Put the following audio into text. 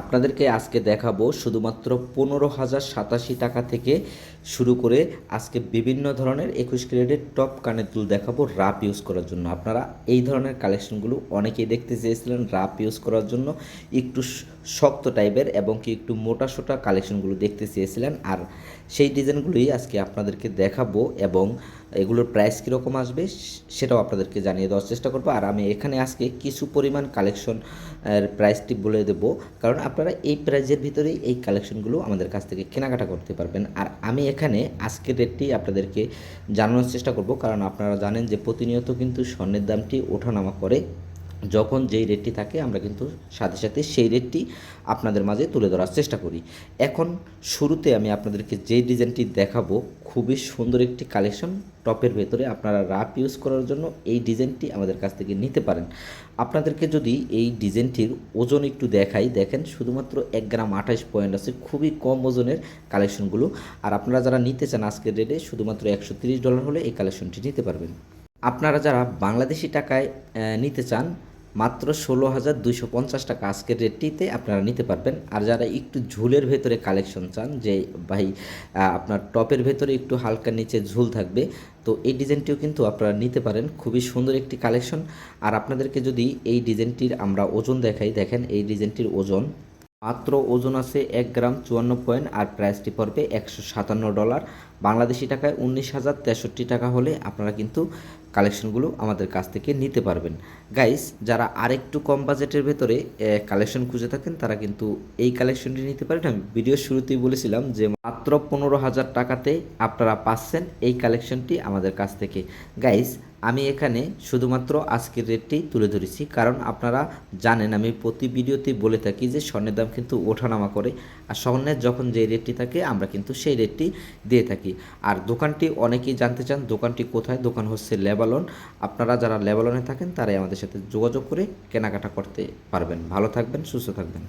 আপনাদেরকে আজকে দেখাবো শুধুমাত্র পনেরো হাজার সাতাশি টাকা থেকে শুরু করে আজকে বিভিন্ন ধরনের একুশ ক্যারেটের টপ কানের দুল দেখাবো রাপ ইউজ করার জন্য। আপনারা এই ধরনের কালেকশনগুলো অনেকেই দেখতে চেয়েছিলেন রাপ ইউজ করার জন্য। একটু শক্ত টাইপের এবং কি একটু মোটা সোটা কালেকশনগুলো দেখতে চেয়েছিলেন। আর সেই ডিজাইনগুলোই আজকে আপনাদেরকে দেখাবো এবং এগুলোর প্রাইস কীরকম আসবে সেটাও আপনাদেরকে জানিয়ে দেওয়ার চেষ্টা করব। আর আমি এখানে আজকে কিছু পরিমাণ কালেকশন প্রাইসটি বলে দেব। কারণ আপনারা এই প্রাইজের ভিতরেই এই কালেকশনগুলো আমাদের কাছ থেকে কেনাকাটা করতে পারবেন। আর আমি এখানে আজকের রেটটি আপনাদেরকে জানানোর চেষ্টা করব। কারণ আপনারা জানেন যে প্রতিনিয়ত কিন্তু স্বর্ণের দামটি ওঠানামা করে যখন যেই রেটটি থাকে, আমরা কিন্তু সাথে সাথে সেই রেটটি আপনাদের মাঝে তুলে ধরার চেষ্টা করি। এখন শুরুতে আমি আপনাদেরকে যেই ডিজাইনটি দেখাবো, খুবই সুন্দর একটি কালেকশন টপের ভেতরে আপনারা রাপ ইউজ করার জন্য এই ডিজাইনটি আমাদের কাছ থেকে নিতে পারেন। আপনাদেরকে যদি এই ডিজাইনটির ওজন একটু দেখাই, দেখেন শুধুমাত্র এক গ্রাম আঠাশ পয়েন্ট আছে, খুবই কম ওজনের কালেকশনগুলো আর আপনারা যারা নিতে চান আজকের রেটে শুধুমাত্র একশো ডলার হলে এই কালেকশনটি নিতে পারবেন। আপনারা যারা বাংলাদেশি টাকায় নিতে চান মাত্র ষোলো হাজার দুশো পঞ্চাশ টাকা আজকের রেটটিতে আপনারা নিতে পারবেন। আর যারা একটু ঝুলের ভেতরে কালেকশন চান, যে ভাই আপনার টপের ভেতরে একটু হালকা নিচে ঝুল থাকবে, তো এই ডিজাইনটিও কিন্তু আপনারা নিতে পারেন। খুবই সুন্দর একটি কালেকশন আর আপনাদেরকে যদি এই ডিজাইনটির আমরা ওজন দেখাই, দেখেন এই ডিজাইনটির ওজন মাত্র ওজন আছে এক গ্রাম চুয়ান্ন পয়েন্ট আর প্রাইসটি পড়বে একশো সাতান্ন ডলার। বাংলাদেশি টাকায় উনিশ হাজার তেষট্টি টাকা হলে আপনারা কিন্তু কালেকশনগুলো আমাদের কাছ থেকে নিতে পারবেন। গাইস, যারা আরেকটু কম বাজেটের ভেতরে কালেকশন খুঁজে থাকেন, তারা কিন্তু এই কালেকশনটি নিতে পারেন। আমি ভিডিওর শুরুতেই বলেছিলাম যে মাত্র পনেরো হাজার টাকাতে আপনারা পাচ্ছেন এই কালেকশনটি আমাদের কাছ থেকে। গাইস আমি এখানে শুধুমাত্র আজকের রেটটি তুলে ধরেছি। কারণ আপনারা জানেন, আমি প্রতি ভিডিওতেই বলে থাকি যে স্বর্ণের দাম কিন্তু ওঠানামা করে। আর স্বর্ণের যখন যে রেটটি থাকে, আমরা কিন্তু সেই রেটটি দিয়ে থাকি। আর দোকানটি, অনেকেই জানতে চান, দোকানটি কোথায়? দোকান হচ্ছে লেবালন আপনারা যারা লেবালনে থাকেন, তারাই আমাদের সাথে যোগাযোগ করে কেনাকাটা করতে পারবেন। ভালো থাকবেন, সুস্থ থাকবেন।